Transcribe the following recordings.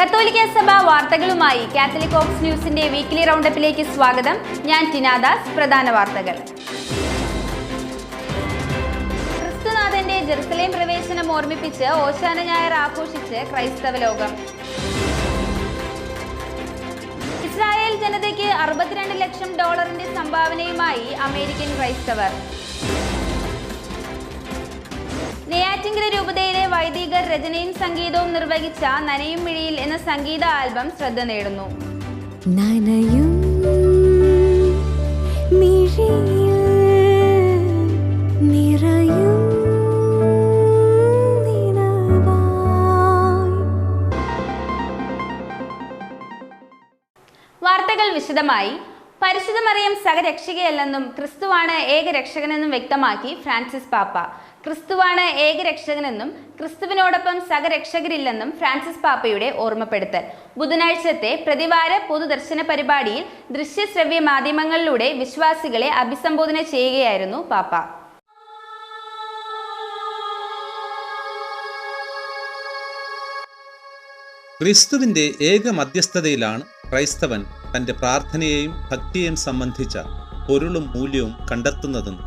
കത്തോലിക്ക സഭ വാർത്തകളുമായി കാത്തലിക് ഓക്സ് ന്യൂസിന്റെ വീക്കിലി റൗണ്ടപ്പിലേക്ക് സ്വാഗതം. ഞാൻ ടിനാദാസ് പ്രധാന വാർത്തകൾ. ക്രിസ്തുനാഥന്റെ ജെറുസലേം പ്രവേശനം ഓർമ്മിപ്പിച്ച് ഓശാന ഞായർ ആഘോഷിച്ച് ക്രൈസ്തവ ലോകം. ഇസ്രായേൽ ജനതയ്ക്ക് അറുപത്തിരണ്ട് ലക്ഷം ഡോളറിന്റെ സംഭാവനയുമായി അമേരിക്കൻ ക്രൈസ്തവർ. നെയ്യാറ്റിങ്കര രൂപതയിലെ വൈദികർ രചനയും സംഗീതവും നിർവഹിച്ച നനയും മിഴിയിൽ എന്ന സംഗീത ആൽബം ശ്രദ്ധ നേടുന്നു. നനയും നിറയും വാർത്തകൾ വിശദമായി. പരിശുദ്ധമറിയം സഹരക്ഷകയല്ലെന്നും ക്രിസ്തുവാണ് ഏക രക്ഷകനെന്നും വ്യക്തമാക്കി ഫ്രാൻസിസ് പാപ്പ. ക്രിസ്തുവാണ് ഏക രക്ഷകനെന്നും ക്രിസ്തുവിനോടൊപ്പം സഹരക്ഷകരില്ലെന്നും ഫ്രാൻസിസ് പാപ്പയുടെ ഓർമ്മപ്പെടുത്തൽ. ബുധനാഴ്ചത്തെ പ്രതിവാര പൊതുദർശന പരിപാടിയിൽ ദൃശ്യശ്രവ്യ മാധ്യമങ്ങളിലൂടെ വിശ്വാസികളെ അഭിസംബോധന ചെയ്യുകയായിരുന്നു പാപ്പ. ക്രിസ്തുവിന്റെ ഏക മധ്യസ്ഥതയിലാണ് ക്രൈസ്തവൻ തന്റെ പ്രാർത്ഥനയെയും ഭക്തിയെയും സംബന്ധിച്ച പൊരുളും മൂല്യവും കണ്ടെത്തുന്നതെന്ന്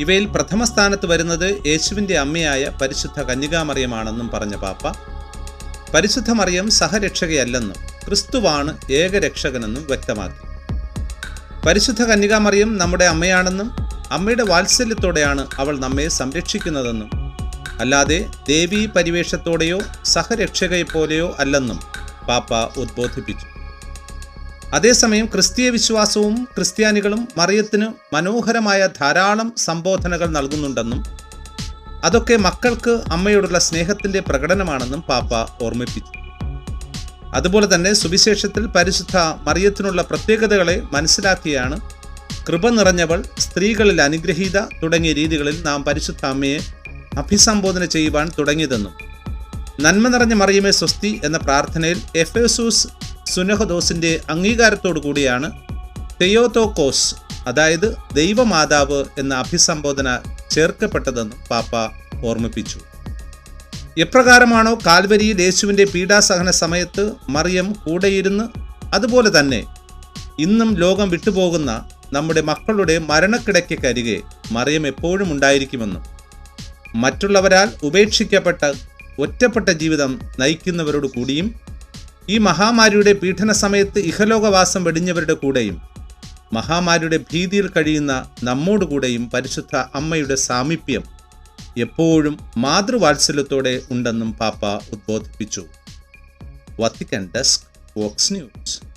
ഇവയിൽ പ്രഥമ സ്ഥാനത്ത് വരുന്നത് യേശുവിന്റെ അമ്മയായ പരിശുദ്ധ കന്യകാമറിയമാണെന്നും പറഞ്ഞ പാപ്പ. പരിശുദ്ധ മറിയം സഹരക്ഷകയല്ലെന്നും ക്രിസ്തുവാണ് ഏകരക്ഷകനെന്നും വ്യക്തമാക്കി. പരിശുദ്ധ കന്യകാമറിയം നമ്മുടെ അമ്മയാണെന്നും അമ്മയുടെ വാത്സല്യത്തോടെയാണ് അവൾ നമ്മെ സംരക്ഷിക്കുന്നതെന്നും അല്ലാതെ ദേവീ പരിവേഷത്തോടെയോ സഹരക്ഷകയെപ്പോലെയോ അല്ലെന്നും പാപ്പ ഉദ്ബോധിപ്പിച്ചു. അതേസമയം ക്രിസ്തീയ വിശ്വാസവും ക്രിസ്ത്യാനികളും മറിയത്തിന് മനോഹരമായ ധാരാളം സംബോധനകൾ നൽകുന്നുണ്ടെന്നും അതൊക്കെ മക്കൾക്ക് അമ്മയോടുള്ള സ്നേഹത്തിന്റെ പ്രകടനമാണെന്നും പാപ്പ ഓർമ്മിപ്പിച്ചു. അതുപോലെ തന്നെ സുവിശേഷത്തിൽ പരിശുദ്ധ മറിയത്തിനുള്ള പ്രത്യേകതകളെ മനസ്സിലാക്കിയാണ് കൃപ നിറഞ്ഞവൾ സ്ത്രീകളിൽ അനുഗ്രഹീത തുടങ്ങിയ രീതികളിൽ നാം പരിശുദ്ധ അമ്മയെ അഭിസംബോധന ചെയ്യുവാൻ തുടങ്ങിയതെന്നും നന്മ നിറഞ്ഞ മറിയമേ സ്വസ്തി എന്ന പ്രാർത്ഥനയിൽ എഫേസൂസ് സുനഹദോസിന്റെ അംഗീകാരത്തോടു കൂടിയാണ് തെയോതോക്കോസ് അതായത് ദൈവമാതാവ് എന്ന അഭിസംബോധന ചേർക്കപ്പെട്ടതെന്ന് പാപ്പ ഓർമ്മിപ്പിച്ചു. എപ്രകാരമാണോ കാൽവരിയിൽ യേശുവിന്റെ പീഡാസഹന സമയത്ത് മറിയം കൂടെയിരുന്ന് അതുപോലെ തന്നെ ഇന്നും ലോകം വിട്ടുപോകുന്ന നമ്മുടെ മക്കളുടെ മരണക്കിടയ്ക്കരികെ മറിയം എപ്പോഴും ഉണ്ടായിരിക്കുമെന്നും മറ്റുള്ളവരാൽ ഉപേക്ഷിക്കപ്പെട്ട ഒറ്റപ്പെട്ട ജീവിതം നയിക്കുന്നവരോട് കൂടിയും ഈ മഹാമാരിയുടെ പീഡന സമയത്ത് ഇഹലോകവാസം വെടിഞ്ഞവരുടെ കൂടെയും മഹാമാരിയുടെ ഭീതിയിൽ കഴിയുന്ന നമ്മോട് കൂടെയും പരിശുദ്ധ അമ്മയുടെ സാമീപ്യം എപ്പോഴും മാതൃവാത്സല്യത്തോടെ ഉണ്ടെന്നും പാപ്പ ഉദ്ബോധിപ്പിച്ചു. Vatican desk Vox news.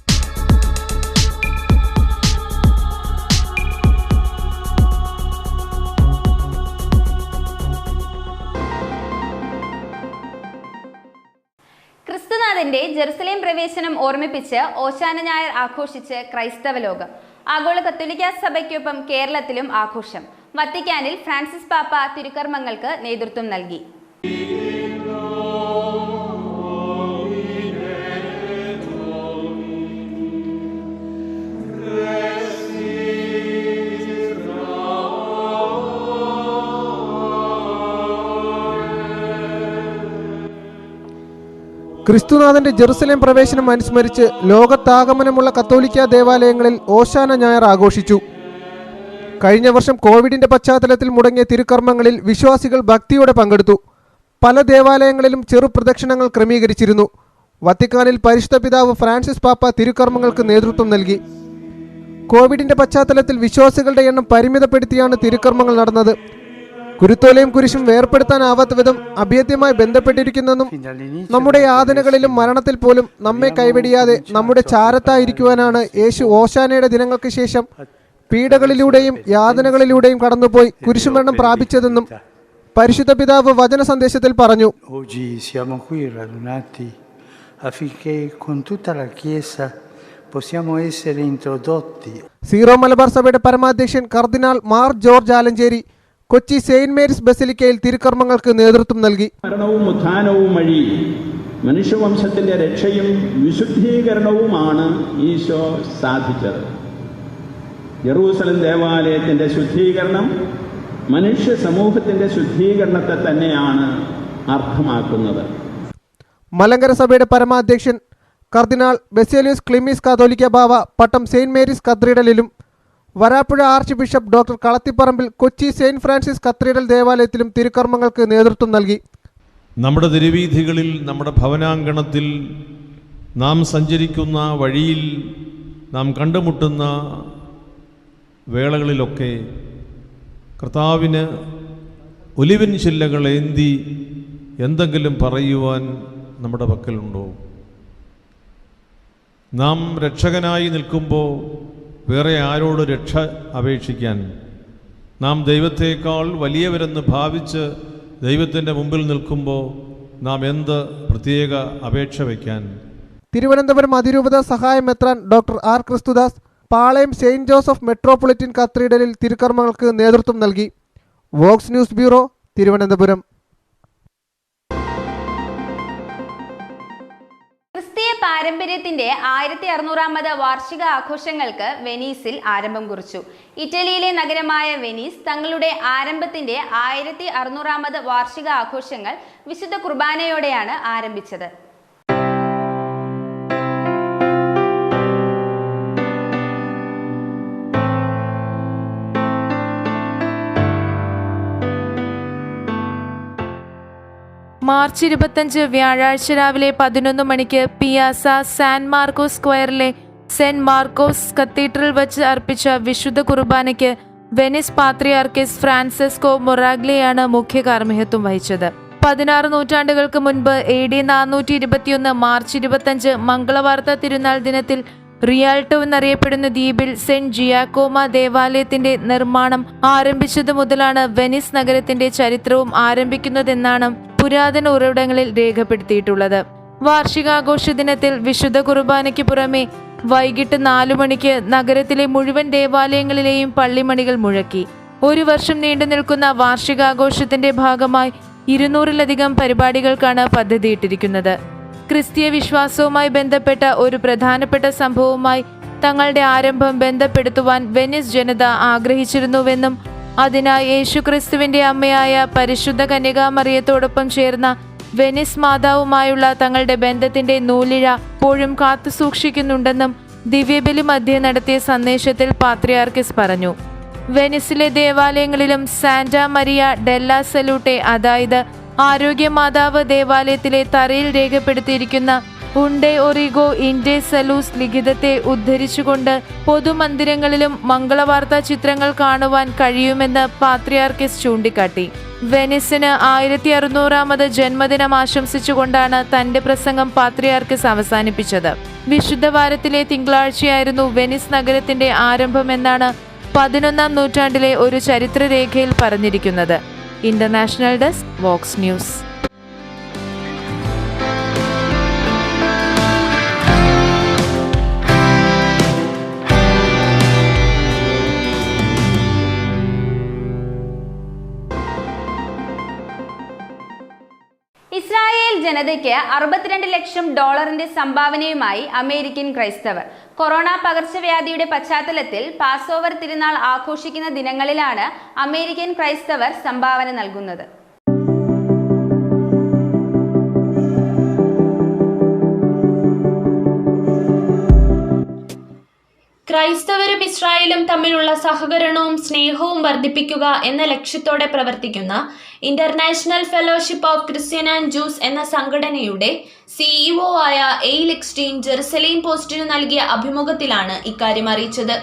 Jerusalem പ്രവേശനം ഓർമ്മിപ്പിച്ച് ഓശാന ഞായർ ആഘോഷിച്ച് ക്രൈസ്തവ ലോകം. ആഗോള കത്തോലിക്ക സഭയ്ക്കൊപ്പം കേരളത്തിലും ആഘോഷം. വത്തിക്കാനിൽ ഫ്രാൻസിസ് പാപ്പ തിരുക്കർമ്മങ്ങൾക്ക് നേതൃത്വം നൽകി. ക്രിസ്തുനാഥന്റെ ജെറുസലേം പ്രവേശനം അനുസ്മരിച്ച് ലോകത്താഗമനമുള്ള കത്തോലിക്ക ദേവാലയങ്ങളിൽ ഓശാന ഞായർ ആഘോഷിച്ചു. കഴിഞ്ഞ വർഷം കോവിഡിന്റെ പശ്ചാത്തലത്തിൽ മുടങ്ങിയ തിരുക്കർമ്മങ്ങളിൽ വിശ്വാസികൾ ഭക്തിയോടെ പങ്കെടുത്തു. പല ദേവാലയങ്ങളിലും ചെറു പ്രദക്ഷിണങ്ങൾ ക്രമീകരിച്ചിരുന്നു. വത്തിക്കാനിൽ പരിശുദ്ധ പിതാവ് ഫ്രാൻസിസ് പാപ്പ തിരുക്കർമ്മങ്ങൾക്ക് നേതൃത്വം നൽകി. കോവിഡിന്റെ പശ്ചാത്തലത്തിൽ വിശ്വാസികളുടെ എണ്ണം പരിമിതപ്പെടുത്തിയാണ് തിരുക്കർമ്മങ്ങൾ നടന്നത്. കുരുത്തോലയും കുരിശും വേർപ്പെടുത്താനാവാത്ത വിധം അഭേദ്യമായി ബന്ധപ്പെട്ടിരിക്കുന്നെന്നും നമ്മുടെ യാതനകളിലും മരണത്തിൽ പോലും നമ്മെ കൈവെടിയാതെ നമ്മുടെ ചാരത്തായിരിക്കുവാനാണ് യേശു ഓശാനയുടെ ദിനങ്ങൾക്ക് ശേഷം പീഡകളിലൂടെയും യാതനകളിലൂടെയും കടന്നുപോയി കുരിശുമരണം പ്രാപിച്ചതെന്നും പരിശുദ്ധ പിതാവ് വചന സന്ദേശത്തിൽ പറഞ്ഞു. സീറോ മലബാർ സഭയുടെ പരമാധ്യക്ഷൻ cardinal Mar George Alencherry Kochi saint Mary's ബസിലിക്കയിൽ തിരുക്കർമ്മങ്ങൾക്ക് നേതൃത്വം നൽകി. മരണവും ഉത്ഥാനവും വഴി മനുഷ്യവംശത്തിന്റെ രക്ഷയും വിശുദ്ധീകരണവുമാണ് ഈശോ സാധിച്ചത്. ജെറൂസലം ദേവാലയത്തിന്റെ ശുദ്ധീകരണം മനുഷ്യ സമൂഹത്തിന്റെ ശുദ്ധീകരണത്തെ തന്നെയാണ് അർത്ഥമാക്കുന്നത്. മലങ്കര സഭയുടെ പരമാധ്യക്ഷൻ cardinal Baselios Cleemis Catholicos Bava Pattom saint Mary's കത്തീഡ്രലിലും Varapuzha archbishop doctor Kalathiparambil Kochi saint Francis cathedral ദേവാലയത്തിലും തിരുക്കർമ്മങ്ങൾക്ക് നേതൃത്വം നൽകി. നമ്മുടെ തിരുവീഥികളിൽ നമ്മുടെ ഭവനാങ്കണത്തിൽ നാം സഞ്ചരിക്കുന്ന വഴിയിൽ നാം കണ്ടുമുട്ടുന്ന വേളകളിലൊക്കെ കർത്താവിന് ഒലിവൻ ചില്ലകളേന്തി എന്തെങ്കിലും പറയുവാൻ നമ്മുടെ പക്കലുണ്ടോ? നാം രക്ഷകനായി നിൽക്കുമ്പോൾ വേറെ ആരോട് രക്ഷ അപേക്ഷിക്കാൻ. നാം ദൈവത്തേക്കാൾ വലിയവരെന്ന് ഭാവിച്ച് ദൈവത്തിന്റെ മുമ്പിൽ നിൽക്കുമ്പോൾ നാം എന്ത് പ്രത്യേക അപേക്ഷ വയ്ക്കാൻ? തിരുവനന്തപുരം അതിരൂപത സഹായം എത്രാൻ doctor R Christudas Palayam saint Joseph metropolitan കത്തീഡ്രലിൽ തിരുക്കർമ്മങ്ങൾക്ക് നേതൃത്വം നൽകി. Vox news bureau Thiruvananthapuram. ക്രിസ്തീയ പാരമ്പര്യത്തിന്റെ ആയിരത്തി അറുന്നൂറാമത് വാർഷിക ആഘോഷങ്ങൾക്ക് വെനീസിൽ ആരംഭം കുറിച്ചു. ഇറ്റലിയിലെ നഗരമായ വെനീസ് തങ്ങളുടെ ആരംഭത്തിന്റെ ആയിരത്തി അറുന്നൂറാമത് വാർഷിക ആഘോഷങ്ങൾ വിശുദ്ധ കുർബാനയോടെയാണ് ആരംഭിച്ചത്. മാർച്ച് ഇരുപത്തഞ്ച് വ്യാഴാഴ്ച രാവിലെ പതിനൊന്ന് മണിക്ക് പിയാസ സാൻ മാർക്കോസ് സ്ക്വയറിലെ സെന്റ് മാർക്കോസ് കത്തീഡ്രൽ വെച്ച് അർപ്പിച്ച വിശുദ്ധ കുർബാനയ്ക്ക് വെനിസ് പാത്രിയാർക്കിസ് ഫ്രാൻസിസ്കോ മൊറാഗ്ലിയാണ് മുഖ്യ കാർമ്മികത്വം വഹിച്ചത്. പതിനാറ് നൂറ്റാണ്ടുകൾക്ക് മുൻപ് എ ഡി നാനൂറ്റി ഇരുപത്തിയൊന്ന് മാർച്ച് ഇരുപത്തഞ്ച് മംഗളവാർത്ത തിരുനാൾ ദിനത്തിൽ റിയാൾട്ടോ എന്നറിയപ്പെടുന്ന ദ്വീപിൽ സെന്റ് ജിയാക്കോമ ദേവാലയത്തിന്റെ നിർമ്മാണം ആരംഭിച്ചതു മുതലാണ് വെനീസ് നഗരത്തിന്റെ ചരിത്രവും ആരംഭിക്കുന്നതെന്നാണ് പുരാതന ഉറവിടങ്ങളിൽ രേഖപ്പെടുത്തിയിട്ടുള്ളത്. വാർഷികാഘോഷ ദിനത്തിൽ വിശുദ്ധ കുർബാനയ്ക്ക് പുറമെ വൈകിട്ട് നാലു മണിക്ക് നഗരത്തിലെ മുഴുവൻ ദേവാലയങ്ങളിലെയും പള്ളിമണികൾ മുഴക്കി. ഒരു വർഷം നീണ്ടു നിൽക്കുന്ന വാർഷികാഘോഷത്തിന്റെ ഭാഗമായി ഇരുന്നൂറിലധികം പരിപാടികൾക്കാണ് പദ്ധതിയിട്ടിരിക്കുന്നത്. ക്രിസ്തീയ വിശ്വാസവുമായി ബന്ധപ്പെട്ട ഒരു പ്രധാനപ്പെട്ട സംഭവവുമായി തങ്ങളുടെ ആരംഭം ബന്ധപ്പെടുത്തുവാൻ വെനീസ് ജനത ആഗ്രഹിച്ചിരുന്നുവെന്നും അതിനായി യേശുക്രിസ്തുവിന്റെ അമ്മയായ പരിശുദ്ധ കന്യകാമറിയത്തോടൊപ്പം ചേർന്ന വെനീസ് മാതാവുമായുള്ള തങ്ങളുടെ ബന്ധത്തിന്റെ നൂലിഴ പോഴും കാത്തു സൂക്ഷിക്കുന്നുണ്ടെന്നും ദിവ്യബലി മധ്യേ നടത്തിയ സന്ദേശത്തിൽ പാത്രിയാർക്കിസ് പറഞ്ഞു. വെനിസിലെ ദേവാലയങ്ങളിലും സാന്റ മരിയ ഡെല്ലാ സലൂട്ടെ അതായത് ആരോഗ്യ മാതാവ് ദേവാലയത്തിലെ തറയിൽ രേഖപ്പെടുത്തിയിരിക്കുന്ന ഉണ്ടേ ഒറിഗോ ഇൻഡെ സലൂസ് ലിഖിതത്തെ ഉദ്ധരിച്ചുകൊണ്ട് പൊതുമന്ദിരങ്ങളിലും മംഗളവാർത്താ ചിത്രങ്ങൾ കാണുവാൻ കഴിയുമെന്ന് പാത്രിയാർക്കിസ് ചൂണ്ടിക്കാട്ടി. വെനിസിന് ആയിരത്തി അറുന്നൂറാമത് ജന്മദിനം ആശംസിച്ചുകൊണ്ടാണ് തന്റെ പ്രസംഗം പാത്രിയാർക്കിസ് അവസാനിപ്പിച്ചത്. വിശുദ്ധ വാരത്തിലെ തിങ്കളാഴ്ചയായിരുന്നു വെനിസ് നഗരത്തിന്റെ ആരംഭമെന്നാണ് പതിനൊന്നാം നൂറ്റാണ്ടിലെ ഒരു ചരിത്രരേഖയിൽ പറഞ്ഞിരിക്കുന്നത്. ഇന്റർനാഷണൽ ഡെസ്ക് വോക്സ് ന്യൂസ് ജനതയ്ക്ക് അറുപത്തിരണ്ട് ലക്ഷം ഡോളറിന്റെ സംഭാവനയുമായി അമേരിക്കൻ ക്രൈസ്തവർ. കൊറോണ പകർച്ചവ്യാധിയുടെ പശ്ചാത്തലത്തിൽ പാസ്ഓവർ തിരുനാൾ ആഘോഷിക്കുന്ന ദിനങ്ങളിലാണ് അമേരിക്കൻ ക്രൈസ്തവർ സംഭാവന നൽകുന്നത്. ക്രൈസ്തവരും ഇസ്രായേലും തമ്മിലുള്ള സഹകരണവും സ്നേഹവും വർദ്ധിപ്പിക്കുക എന്ന ലക്ഷ്യത്തോടെ പ്രവർത്തിക്കുന്ന international fellowship of Christian and Jews എന്ന സംഘടനയുടെ സിഇഒ ആയ എയിൽ എക്സ്റ്റീൻ ജെറുസലേം പോസ്റ്റിന് നൽകിയ അഭിമുഖത്തിലാണ് ഇക്കാര്യം അറിയിച്ചത്.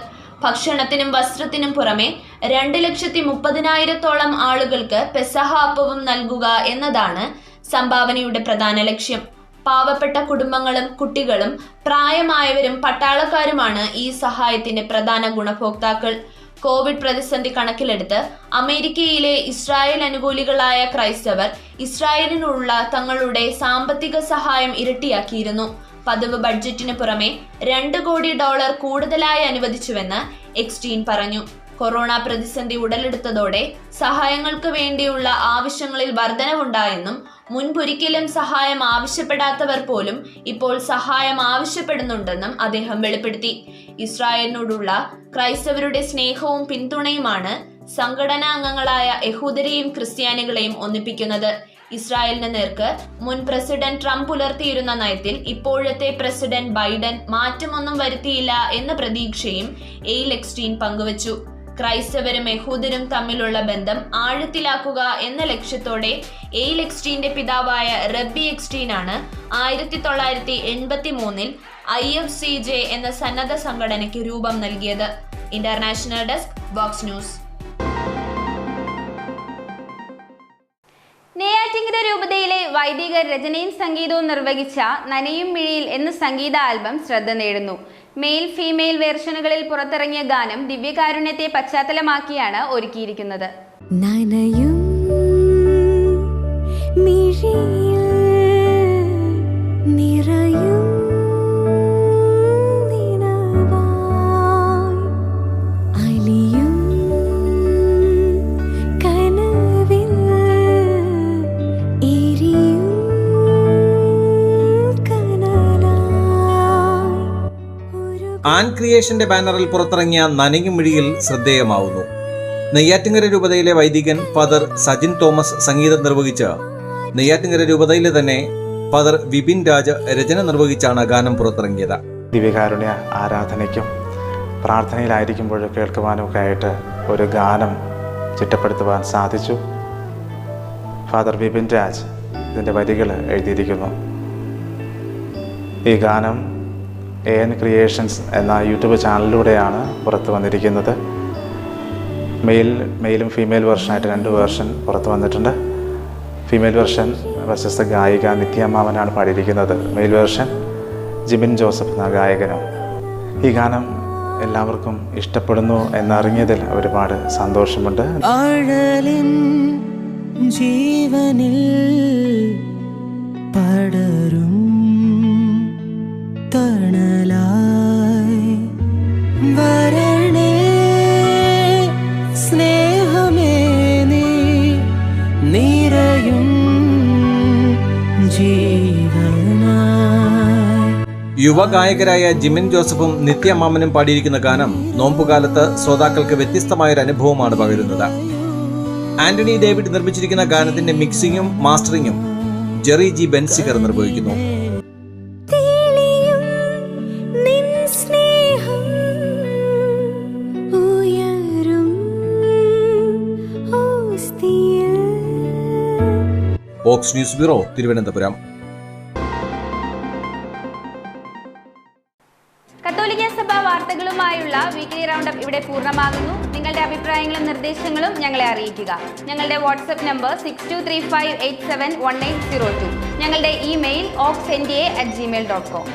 ഭക്ഷണത്തിനും വസ്ത്രത്തിനും പുറമെ രണ്ട് ലക്ഷത്തി മുപ്പതിനായിരത്തോളം ആളുകൾക്ക് പെസഹ അപ്പവും നൽകുക എന്നതാണ് സംഭാവനയുടെ പ്രധാന ലക്ഷ്യം. പാവപ്പെട്ട കുടുംബങ്ങളും കുട്ടികളും പ്രായമായവരും പട്ടാളക്കാരുമാണ് ഈ സഹായത്തിന്റെ പ്രധാന ഗുണഭോക്താക്കൾ. കോവിഡ് പ്രതിസന്ധി കണക്കിലെടുത്ത് അമേരിക്കയിലെ ഇസ്രായേൽ അനുകൂലികളായ ക്രൈസ്തവർ ഇസ്രായേലിനുള്ള തങ്ങളുടെ സാമ്പത്തിക സഹായം ഇരട്ടിയാക്കിയിരുന്നു. പതിവ് ബഡ്ജറ്റിന് പുറമെ രണ്ട് കോടി ഡോളർ കൂടുതലായി അനുവദിച്ചുവെന്ന് എക്സ്റ്റീൻ പറഞ്ഞു. കൊറോണ പ്രതിസന്ധി ഉടലെടുത്തതോടെ സഹായങ്ങൾക്ക് വേണ്ടിയുള്ള ആവശ്യങ്ങളിൽ വർധനവുണ്ടായെന്നും മുൻപൊരിക്കലും സഹായം ആവശ്യപ്പെടാത്തവർ പോലും ഇപ്പോൾ സഹായം ആവശ്യപ്പെടുന്നുണ്ടെന്നും അദ്ദേഹം വെളിപ്പെടുത്തി. ഇസ്രായേലിനോടുള്ള ക്രൈസ്തവരുടെ സ്നേഹവും പിന്തുണയുമാണ് സംഘടനാ അംഗങ്ങളായ യഹൂദരെയും ക്രിസ്ത്യാനികളെയും ഒന്നിപ്പിക്കുന്നത്. ഇസ്രായേലിന് നേർക്ക് മുൻ പ്രസിഡന്റ് ട്രംപ് പുലർത്തിയിരുന്ന നയത്തിൽ ഇപ്പോഴത്തെ പ്രസിഡന്റ് ബൈഡൻ മാറ്റമൊന്നും വരുത്തിയില്ല എന്ന പ്രതീക്ഷയും എയിൽ എക്സ്റ്റീൻ പങ്കുവച്ചു. ക്രൈസ്തവരും യഹൂദരും തമ്മിലുള്ള ബന്ധം ആഴത്തിലാക്കുക എന്ന ലക്ഷ്യത്തോടെ എയിൽ എക്സ്റ്റീന്റെ പിതാവായ റബ്ബി എക്സ്റ്റീനാണ് ആയിരത്തി തൊള്ളായിരത്തി എൺപത്തി മൂന്നിൽ ഐ എഫ് സി ജെ എന്ന സന്നദ്ധ സംഘടനയ്ക്ക് രൂപം നൽകിയത്. International desk Vox news. Neyyattinkara രൂപതയിലെ വൈദിക രചനയും സംഗീതവും നിർവഹിച്ച നനയും മിഴിയിൽ എന്ന സംഗീത ആൽബം ശ്രദ്ധ നേടുന്നു. മെയിൽ ഫീമെയിൽ വേർഷനുകളിൽ പുറത്തിറങ്ങിയ ഗാനം ദിവ്യകാരുണ്യത്തെ പശ്ചാത്തലമാക്കിയാണ് ഒരുക്കിയിരിക്കുന്നത്. നനയും മിഴിയിൽ ആൻ ക്രിയേഷന്റെ ബാനറിൽ പുറത്തിറങ്ങിയ നനയും മിഴിയിൽ ശ്രദ്ധേയമാവുന്നു. നെയ്യാറ്റിങ്കര രൂപതയിലെ വൈദികൻ ഫാദർ സജിൻ തോമസ് സംഗീതം നിർവഹിച്ച് നെയ്യാറ്റിങ്കര രൂപതയിലെ തന്നെ ഫാദർ വിപിൻ രാജ രചന നിർവഹിച്ചാണ് ഗാനം പുറത്തിറങ്ങിയത്. ദിവ്യകാരുണ്യ ആരാധനയ്ക്കും പ്രാർത്ഥനയിലായിരിക്കുമ്പോൾ കേൾക്കുവാനും ഒക്കെ ആയിട്ട് ഒരു ഗാനം ചിട്ടപ്പെടുത്തുവാൻ സാധിച്ചു. ഫാദർ വിപിൻ രാജ് ഇതിന്റെ വരികൾ എഴുതിയിരിക്കുന്നു. ഈ ഗാനം എ എൻ ക്രിയേഷൻസ് എന്ന യൂട്യൂബ് ചാനലിലൂടെയാണ് പുറത്ത് വന്നിരിക്കുന്നത്. മെയിൽ മെയിലും ഫീമെയിൽ വെർഷനായിട്ട് രണ്ട് വേർഷൻ പുറത്ത് വന്നിട്ടുണ്ട്. ഫീമെയിൽ വെർഷൻ പ്രശസ്ത ഗായിക നിത്യമാമനാണ് പാടിയിരിക്കുന്നത്. മെയിൽ വേർഷൻ ജിബിൻ ജോസഫ് എന്ന ഗായകനും. ഈ ഗാനം എല്ലാവർക്കും ഇഷ്ടപ്പെടുന്നു എന്നറിഞ്ഞതിൽ ഒരുപാട് സന്തോഷമുണ്ട്. ജീവനിൽ പടരും തണലായി. വരണേ യുവഗായകരായ ജിമിൻ ജോസഫും നിത്യമാമനും പാടിയിരിക്കുന്ന ഗാനം നോമ്പുകാലത്ത് ശ്രോതാക്കൾക്ക് വ്യത്യസ്തമായൊരു അനുഭവമാണ് പകരുന്നത്. ആന്റണി ഡേവിഡ് നിർമ്മിച്ചിരിക്കുന്ന ഗാനത്തിന്റെ മിക്സിംഗും മാസ്റ്ററിങ്ങും ജെറി ജി ബെൻസിഗർ നിർവഹിക്കുന്നു. Vox news bureau Thiruvananthapuram. കത്തോലിക്ക സഭ വാർത്തകളുമായുള്ള വീക്ക്ലി റൗണ്ടപ്പ് ഇവിടെ പൂർണമാകുന്നു. നിങ്ങളുടെ അഭിപ്രായങ്ങളും നിർദ്ദേശങ്ങളും ഞങ്ങളെ അറിയിക്കുക. ഞങ്ങളുടെ WhatsApp number six two three five eight seven one eight zero two ഞങ്ങളുടെ email Vox N D A at Gmail dot com